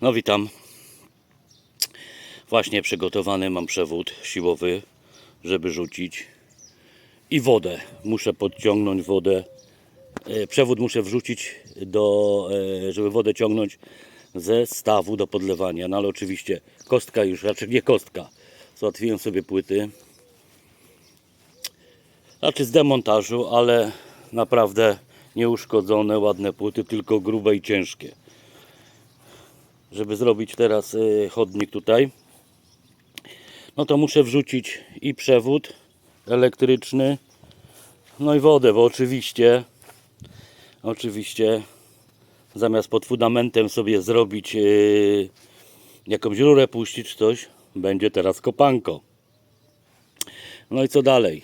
No witam. Właśnie przygotowany mam przewód siłowy, żeby rzucić. I wodę. Muszę podciągnąć wodę. E, Przewód muszę wrzucić do, e, żeby wodę ciągnąć ze stawu do podlewania. No ale oczywiście kostka już, raczej nie kostka. Załatwiłem sobie płyty. Znaczy z demontażu, ale naprawdę nieuszkodzone, ładne płyty, tylko grube i ciężkie żeby zrobić teraz y, chodnik tutaj, no to muszę wrzucić i przewód elektryczny, no i wodę, bo oczywiście, oczywiście zamiast pod fundamentem sobie zrobić y, jakąś rurę puścić coś, będzie teraz kopanko. No i co dalej?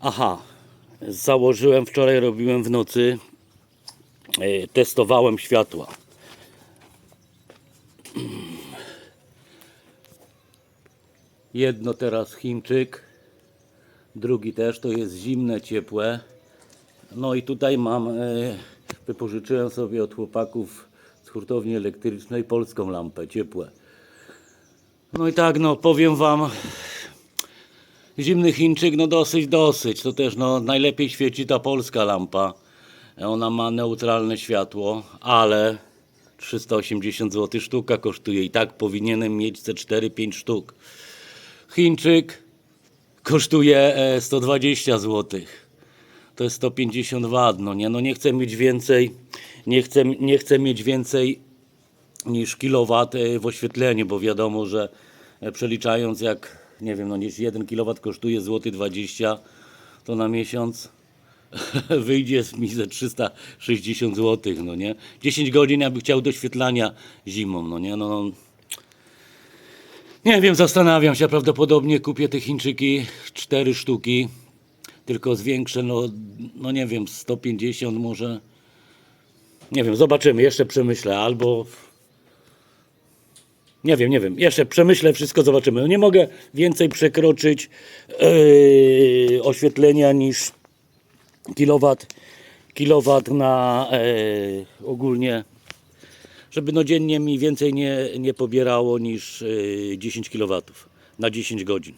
Aha, założyłem wczoraj, robiłem w nocy e, testowałem światła. Jedno teraz Chińczyk, drugi też, to jest zimne, ciepłe. No i tutaj mam, e, wypożyczyłem sobie od chłopaków z hurtowni elektrycznej polską lampę, ciepłe. No i tak, no powiem Wam, zimny Chińczyk, no dosyć, dosyć. To też, no najlepiej świeci ta polska lampa. Ona ma neutralne światło, ale 380 zł sztuka kosztuje i tak powinienem mieć te 4-5 sztuk. Chińczyk kosztuje e, 120 zł. To jest 150 W, no nie, no nie chcę mieć więcej, nie chcę, nie chcę mieć więcej niż kilowat e, w oświetleniu, bo wiadomo, że e, przeliczając jak, nie wiem, no niż 1 kW kosztuje złoty 20, to na miesiąc wyjdzie mi ze 360 zł, no nie? 10 godzin ja chciał doświetlania zimą, no nie? No, no. Nie wiem, zastanawiam się, prawdopodobnie kupię te Chińczyki, 4 sztuki, tylko zwiększę, no, no nie wiem, 150 może. Nie wiem, zobaczymy, jeszcze przemyślę, albo... Nie wiem, nie wiem, jeszcze przemyślę wszystko, zobaczymy. No nie mogę więcej przekroczyć yy, oświetlenia niż kilowat, kilowat na e, ogólnie, żeby no dziennie mi więcej nie, nie pobierało niż e, 10 kilowatów na 10 godzin.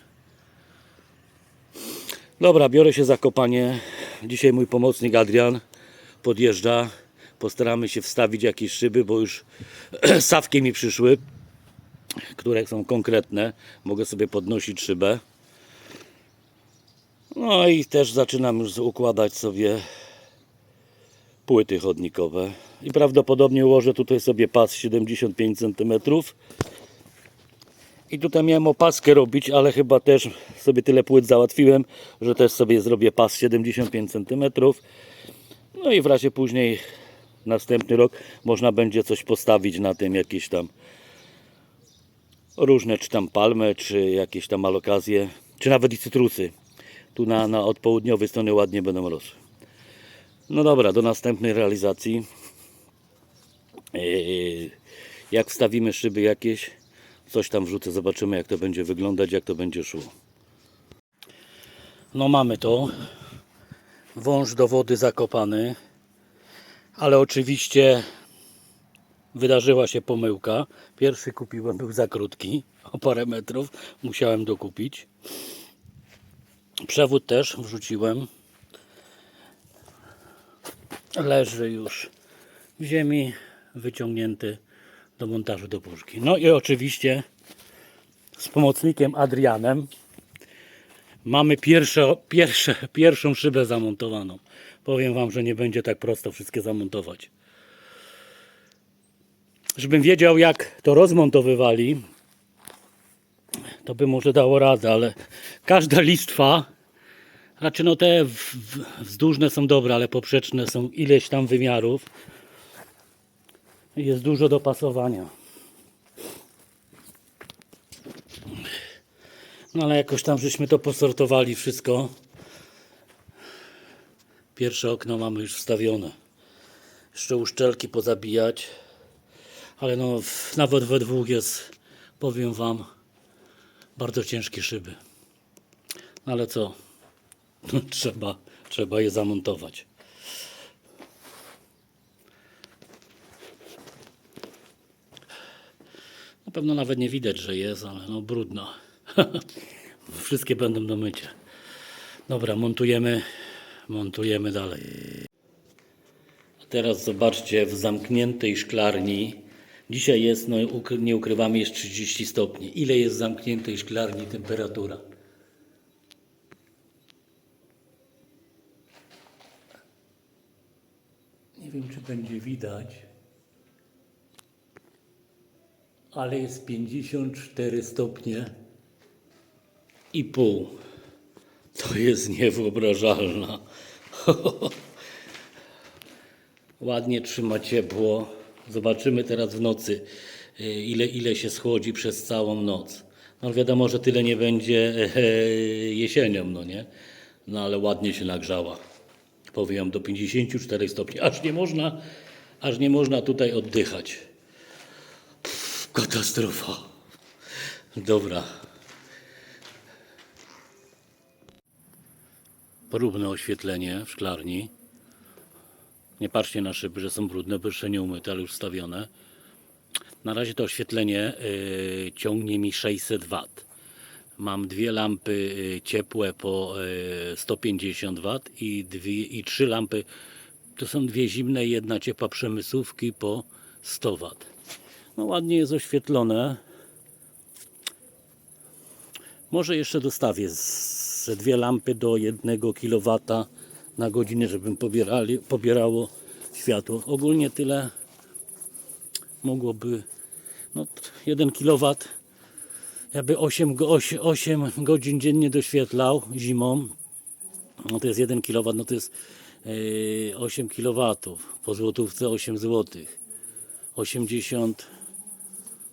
Dobra, biorę się za kopanie. Dzisiaj mój pomocnik Adrian podjeżdża. Postaramy się wstawić jakieś szyby, bo już sawki mi przyszły, które są konkretne. Mogę sobie podnosić szybę. No i też zaczynam już układać sobie płyty chodnikowe. I prawdopodobnie ułożę tutaj sobie pas 75 cm. I tutaj miałem opaskę robić, ale chyba też sobie tyle płyt załatwiłem, że też sobie zrobię pas 75 cm. No i w razie później następny rok można będzie coś postawić na tym, jakieś tam różne, czy tam palmy, czy jakieś tam alokazje, czy nawet i cytrusy tu na, na od południowej strony ładnie będą rosły. No dobra, do następnej realizacji. Yy, Jak wstawimy szyby jakieś, coś tam wrzucę, zobaczymy jak to będzie wyglądać, jak to będzie szło. No mamy to. Wąż do wody zakopany. Ale oczywiście wydarzyła się pomyłka. Pierwszy kupiłem, był za krótki, o parę metrów. Musiałem dokupić. Przewód też wrzuciłem. Leży już w ziemi, wyciągnięty do montażu do puszki. No i oczywiście z pomocnikiem Adrianem mamy pierwsze, pierwsze, pierwszą szybę zamontowaną. Powiem Wam, że nie będzie tak prosto wszystkie zamontować. Żebym wiedział jak to rozmontowywali, to by może dało radę, ale każda listwa, znaczy no te wzdłużne są dobre, ale poprzeczne są ileś tam wymiarów. Jest dużo dopasowania. No ale jakoś tam żeśmy to posortowali wszystko. Pierwsze okno mamy już wstawione. Jeszcze uszczelki pozabijać. Ale no nawet we dwóch jest, powiem Wam, bardzo ciężkie szyby. No Ale co? trzeba, trzeba je zamontować. Na pewno nawet nie widać, że jest, ale no brudno. Wszystkie będą do mycia. Dobra, montujemy, montujemy dalej. A teraz zobaczcie, w zamkniętej szklarni, dzisiaj jest, no nie ukrywamy, jest 30 stopni. Ile jest zamkniętej szklarni temperatura? Nie wiem, czy będzie widać, ale jest 54 stopnie i pół. To jest niewyobrażalna. Ładnie trzyma ciepło. Zobaczymy teraz w nocy, y, ile, ile się schłodzi przez całą noc. No wiadomo, że tyle nie będzie e, jesienią, no nie? No ale ładnie się nagrzała. Powiem do 54 stopni. Aż nie można, aż nie można tutaj oddychać. Pff, katastrofa. Dobra. Próbne oświetlenie w szklarni. Nie patrzcie na szyby, że są brudne, bo jeszcze nie umyte, ale już wstawione. Na razie to oświetlenie y, ciągnie mi 600 W. Mam dwie lampy y, ciepłe po y, 150 W i, dwie, i trzy lampy. To są dwie zimne jedna ciepła przemysłówki po 100 W. No ładnie jest oświetlone. Może jeszcze dostawię z- ze dwie lampy do 1 kW na godzinę, żebym pobierali, pobierało światło. Ogólnie tyle mogłoby no, 1 kW jakby 8, go- 8, 8 godzin dziennie doświetlał zimą no to jest 1 kW, no to jest yy, 8 kW po złotówce 8 zł 80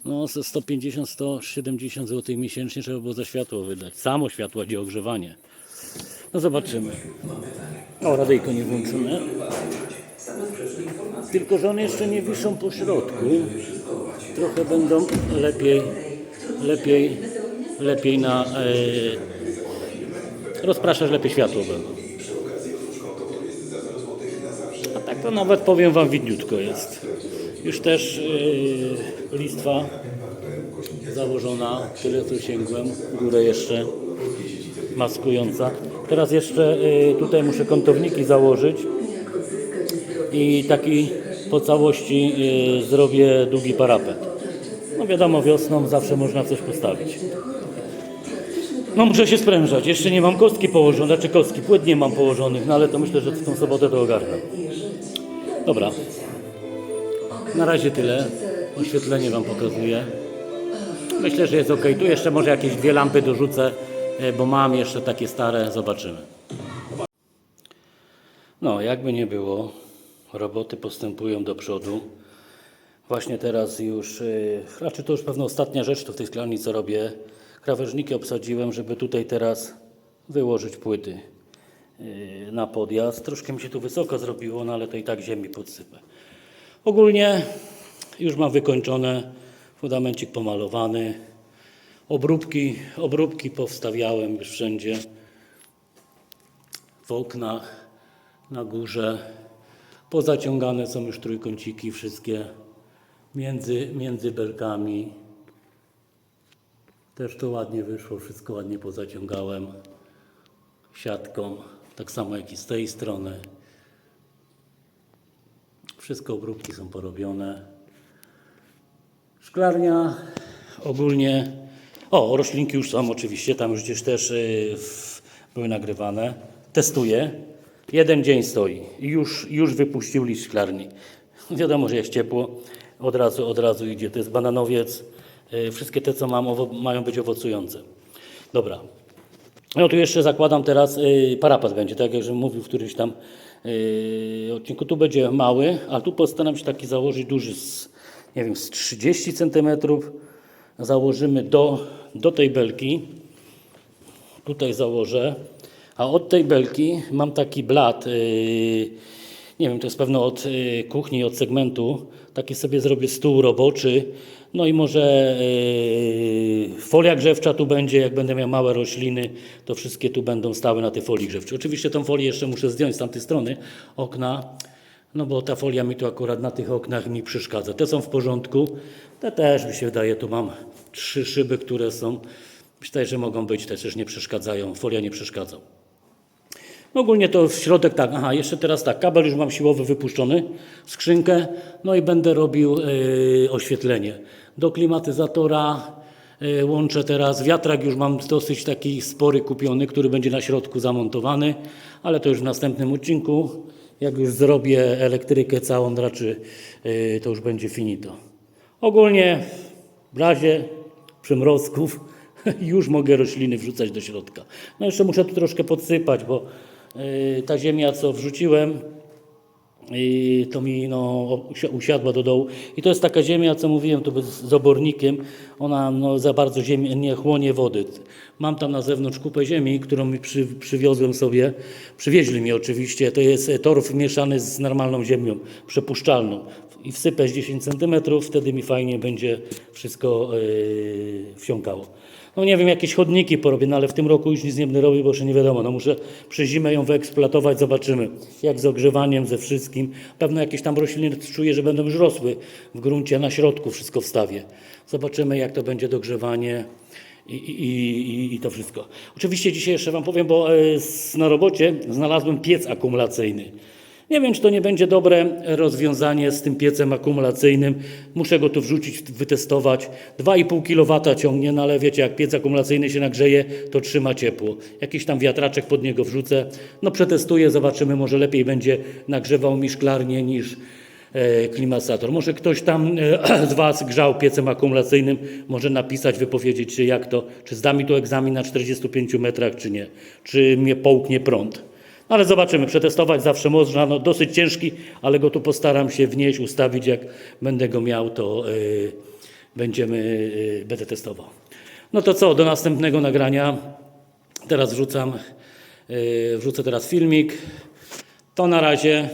no ze 150-170 zł miesięcznie trzeba było za światło wydać. Samo światło, gdzie ogrzewanie. No zobaczymy. O, radyjko nie włączone. Tylko, że one jeszcze nie wiszą po środku. Trochę będą lepiej, lepiej, lepiej na... E, rozpraszać lepiej światło będą. A tak to nawet powiem Wam widniutko jest. Już też yy, listwa założona, tyle co sięgłem, górę jeszcze maskująca. Teraz jeszcze yy, tutaj muszę kątowniki założyć i taki po całości yy, zrobię długi parapet. No wiadomo, wiosną zawsze można coś postawić. No muszę się sprężać, jeszcze nie mam kostki położonych, znaczy kostki, płyt nie mam położonych, no ale to myślę, że w tą sobotę to ogarnę. Dobra, na razie tyle. Oświetlenie Wam pokazuję. Myślę, że jest ok. Tu jeszcze może jakieś dwie lampy dorzucę, bo mam jeszcze takie stare. Zobaczymy. No, jakby nie było, roboty postępują do przodu. Właśnie teraz już, yy, raczej to już pewno ostatnia rzecz, to w tej szklarni co robię. Krawężniki obsadziłem, żeby tutaj teraz wyłożyć płyty yy, na podjazd. Troszkę mi się tu wysoko zrobiło, no ale to i tak ziemi podsypę. Ogólnie już mam wykończone, fundamencik pomalowany, obróbki, obróbki powstawiałem już wszędzie, w oknach, na górze, pozaciągane są już trójkąciki wszystkie między, między belkami. Też to ładnie wyszło, wszystko ładnie pozaciągałem siatką, tak samo jak i z tej strony. Wszystko obróbki są porobione. Szklarnia ogólnie. O, roślinki już są oczywiście, tam już gdzieś też y, w, były nagrywane. Testuję. Jeden dzień stoi i już, już wypuścił list szklarni. Wiadomo, że jest ciepło, od razu, od razu idzie. To jest bananowiec. Y, wszystkie te, co mam, mają być owocujące. Dobra, no tu jeszcze zakładam teraz y, parapet będzie, tak jak żebym mówił w którymś tam odcinku. Tu będzie mały, a tu postaram się taki założyć duży z, nie wiem, z 30 cm. Założymy do, do tej belki. Tutaj założę. A od tej belki mam taki blat. y, nie wiem, to jest pewno od y, kuchni, od segmentu. Taki sobie zrobię stół roboczy. No i może y, folia grzewcza tu będzie, jak będę miał małe rośliny, to wszystkie tu będą stały na tej folii grzewczej. Oczywiście tą folię jeszcze muszę zdjąć z tamtej strony okna, No bo ta folia mi tu akurat na tych oknach mi przeszkadza. Te są w porządku. Te też mi się wydaje, tu mam trzy szyby, które są, myślę, że mogą być, te też nie przeszkadzają. Folia nie przeszkadza. No Ogólnie to w środek tak, aha, jeszcze teraz tak, kabel już mam siłowy wypuszczony, skrzynkę, no i będę robił yy, oświetlenie. Do klimatyzatora yy, łączę teraz, wiatrak już mam dosyć taki spory kupiony, który będzie na środku zamontowany, ale to już w następnym odcinku. Jak już zrobię elektrykę całą, raczej yy, to już będzie finito. Ogólnie w razie przymrozków już mogę rośliny wrzucać do środka. No jeszcze muszę tu troszkę podsypać, bo yy, ta ziemia, co wrzuciłem, yy, to mi no, usi- usiadła do dołu. I to jest taka ziemia, co mówiłem, to z obornikiem. Ona no, za bardzo ziemi, nie chłonie wody. Mam tam na zewnątrz kupę ziemi, którą przy, przywiozłem sobie. Przywieźli mi oczywiście. To jest torf mieszany z normalną ziemią, przepuszczalną. I wsypę z 10 cm, wtedy mi fajnie będzie wszystko yy, wsiąkało. No nie wiem, jakieś chodniki porobię, no ale w tym roku już nic nie będę robił, bo jeszcze nie wiadomo. No muszę przez zimę ją wyeksploatować, zobaczymy. Jak z ogrzewaniem, ze wszystkim. Pewno jakieś tam rośliny czuję, że będą już rosły w gruncie, na środku wszystko wstawię. Zobaczymy, jak to będzie dogrzewanie i, i, i, i to wszystko. Oczywiście dzisiaj jeszcze Wam powiem, bo e, na robocie znalazłem piec akumulacyjny. Nie wiem, czy to nie będzie dobre rozwiązanie z tym piecem akumulacyjnym. Muszę go tu wrzucić, wytestować. 2,5 kW ciągnie, no ale wiecie, jak piec akumulacyjny się nagrzeje, to trzyma ciepło. Jakiś tam wiatraczek pod niego wrzucę. No przetestuję, zobaczymy, może lepiej będzie nagrzewał mi szklarnię niż e, klimatyzator. Może ktoś tam e, z Was grzał piecem akumulacyjnym, może napisać, wypowiedzieć się jak to, czy zda mi tu egzamin na 45 metrach, czy nie. Czy mnie połknie prąd. Ale zobaczymy, przetestować zawsze można, no dosyć ciężki, ale go tu postaram się wnieść, ustawić, jak będę go miał, to yy, będziemy, yy, będę testował. No to co, do następnego nagrania. Teraz wrzucam, yy, wrzucę teraz filmik. To na razie.